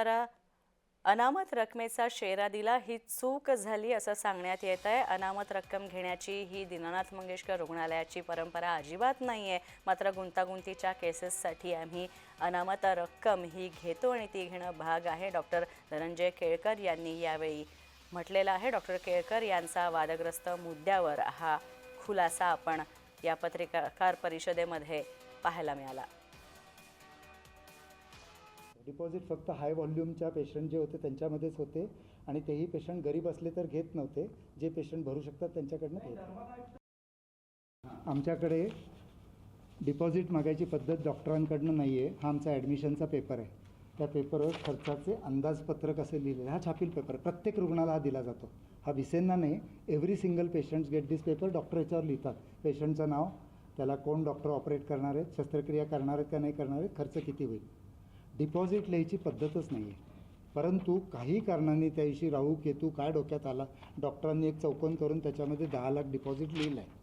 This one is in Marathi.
तर अनामत रकमेचा शेरा दिला ही चूक झाली असं सांगण्यात येत आहे. अनामत रक्कम घेण्याची ही दीनानाथ मंगेशकर रुग्णालयाची परंपरा अजिबात नाही आहे मात्र गुंतागुंतीच्या केसेससाठी आम्ही अनामत रक्कम ही घेतो आणि ती घेणं भाग आहे. डॉक्टर धनंजय केळकर यांनी यावेळी म्हटलेलं आहे. डॉक्टर केळकर यांचा वादग्रस्त मुद्द्यावर हा खुलासा आपण या पत्रकार परिषदेमध्ये पाहायला मिळाला. डिपॉझिट फक्त हाय व्हॉल्यूमच्या पेशंट जे होते त्यांच्यामध्येच होते आणि तेही पेशंट गरीब असले तर घेत नव्हते. जे पेशंट भरू शकतात त्यांच्याकडनं घेत आमच्याकडे डिपॉझिट मागायची पद्धत डॉक्टरांकडनं नाही आहे हा आमचा ॲडमिशनचा पेपर आहे. त्या पेपरवर खर्चाचे अंदाजपत्रक असे लिहिलेले हा छापील पेपर प्रत्येक रुग्णाला हा दिला जातो. हा विसेंना नाही. Every single patients get this paper. Doctor याच्यावर लिहितात. पेशंटचं नाव त्याला कोण डॉक्टर ऑपरेट करणार आहेत शस्त्रक्रिया करणार आहेत का नाही करणार आहेत खर्च किती होईल? डिपॉझिट लिहायची पद्धतच नाही आहे परंतु काही कारणाने त्या दिवशी राहू केतू काय डोक्यात आला डॉक्टरांनी एक चौकन करून त्याच्यामध्ये दहा लाख डिपॉझिट लिहिलं आहे